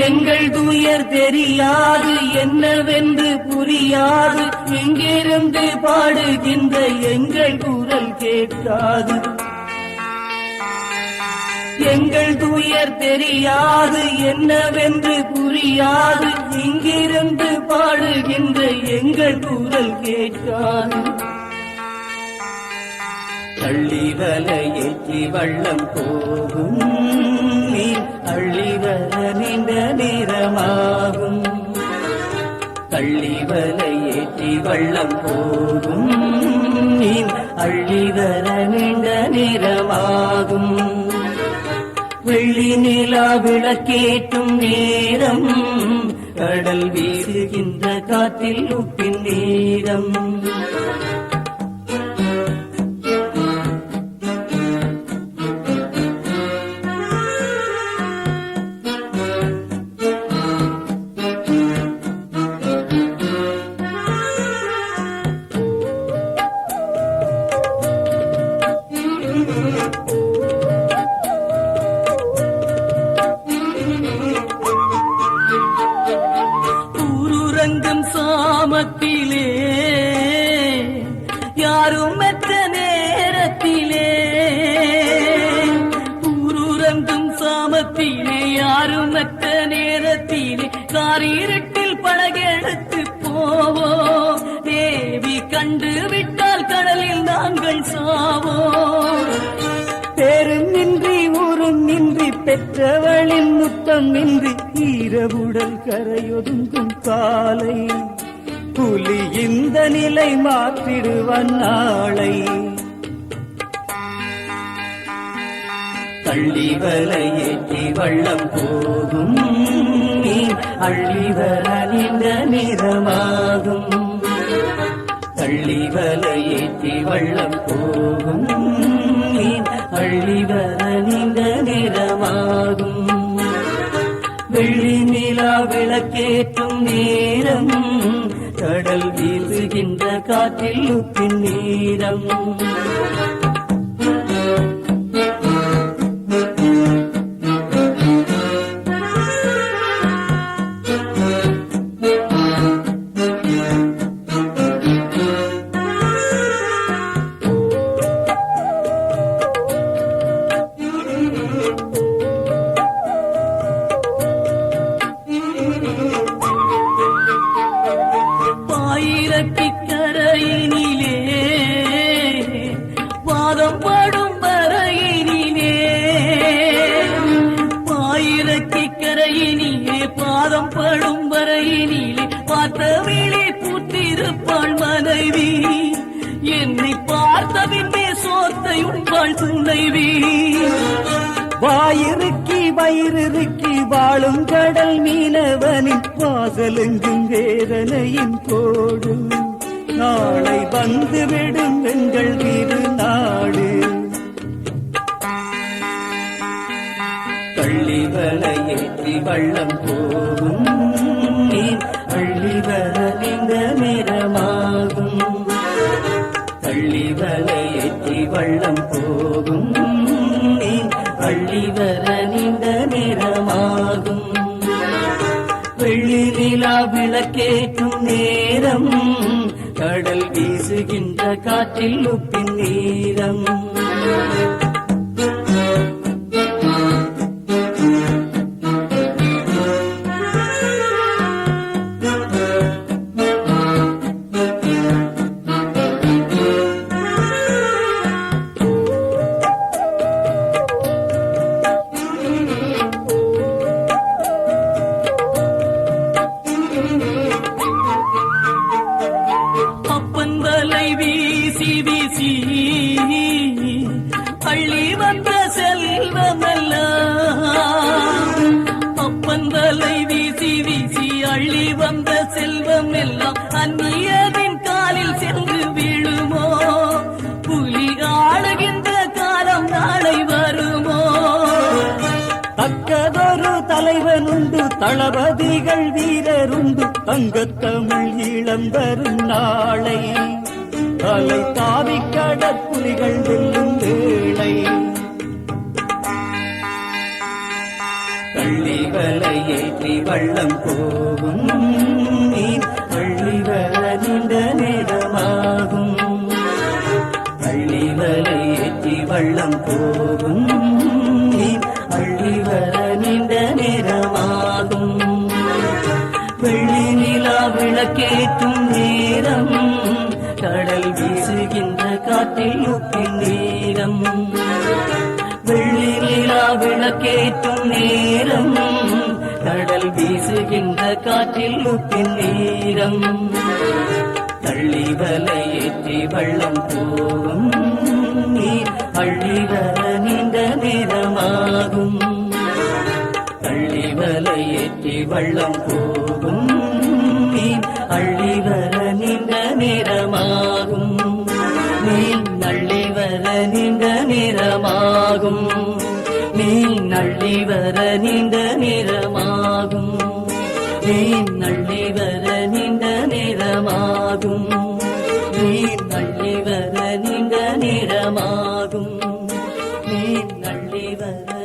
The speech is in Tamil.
எங்கள் துயர் தெரியாது என்னவென்று புரியாது. எங்கிருந்து பாடுகின்ற எங்கள் குரல் கேட்காது. எங்கள் துயர் தெரியாது என்னவென்று புரியாது. இங்கிருந்து பாடுகின்ற எங்கள் குரல் கேட்காது. தள்ளி வலையேற்றி வள்ளம் போகும். நீ அள்ளி வர நீண்ட நேரமாகும் தள்ளி வலையேற்றி வள்ளம் போகும். நீ அள்ளி வர நீண்ட நேரமாகும் வெள்ளி நிலா விளக்கேட்டும் நேரம். கடல் வீசுகின்ற காற்றில் உப்பின் நேரம். ஊருறங்கும் சாமத்திலே யாரும் மற்ற நேரத்திலே. ஊருறங்கும் சாமத்திலே யாரும் மற்ற நேரத்திலே. காரிருட்டில் பழகெடுத்து போவோ தேவி கண்டு விட்டால் கடலில் நாங்கள் சாவோம். பெற்றவளின் முத்தம் நின்றி ஈரவுடல் கரையொதுங்கும் காலை. புலி இந்த நிலை மாற்றிடுவன் நாளை. தள்ளி வலையேற்றி வள்ளம் போகும். நீ அள்ளி வர நிறமாகும். தள்ளி வலையேற்றி வள்ளம் போகும். விளக்கேற்றும் நேரம். கடல் வீசுகின்ற காற்றில் உப்பின் நீரம். பாதம் படும் வரையினிலே பார்த்தவிழி பூத்திருப்பாள் மனைவி. என்னை பார்த்ததின்றே சோத்தை உண்பாள் துணைவி. வாயிறுக்கி வயிறுக்கி வாழும் கடல் மீனவனின் வாசலெங்கும் வேதனையின் கோடு. நாளை வந்துவிடும் எங்கள் வீடு தள்ளி வலையேற்றி வள்ளம் போகும் நீர் அள்ளி வர நீண்ட நேரமாகும். வெள்ளி நிலா விளக்கேற்றும் நேரம் கடல் வீசுகின்ற காற்றில் உப்பின் நீரம். எல்லாம் அந்நியரின் காலில் சென்று விழுமோ? புலி ஆளுகின்ற காலம் நாளை வருமோ? தக்கதொரு தலைவனுண்டு தளபதிகள் வீரருண்டு தங்கத்தமிழ் ஈழம் வரும் நாளை. தலை தாவி கடற்புலிகள் வெல்லும் வேளை. தள்ளி வலை ஏற்றி வள்ளம் போகும். வள்ளம் போகும். மீன் பள்ளி வர நீண்ட நேரமாகும். வெள்ளி நிலா விளக்கேற்றும் நேரம். கடல் வீசுகின்ற காற்றில் உப்பின் நேரம். வெள்ளி நிலா விளக்கேற்றும் நேரம். கடல் வீசுகின்ற காற்றில் உப்பின் நேரம். தள்ளி வலை ஏற்றி வள்ளம் போகும். நீர் பள்ளி வர நீண்ட நிறமாகும். தள்ளி வலை ஏற்றி வள்ளம் போகும். நீர் அள்ளி வர நீண்ட நிறமாகும். நீர் நள்ளி வர நீண்ட நிறமாகும். நீர் நள்ளி வர நீண்ட நிறமாகும். மீன் நள்ளி வர நீண்ட நிறமாகும் நீர் அள்ளி வர நீண்ட நேரமாகும் மீன் அள்ளி வர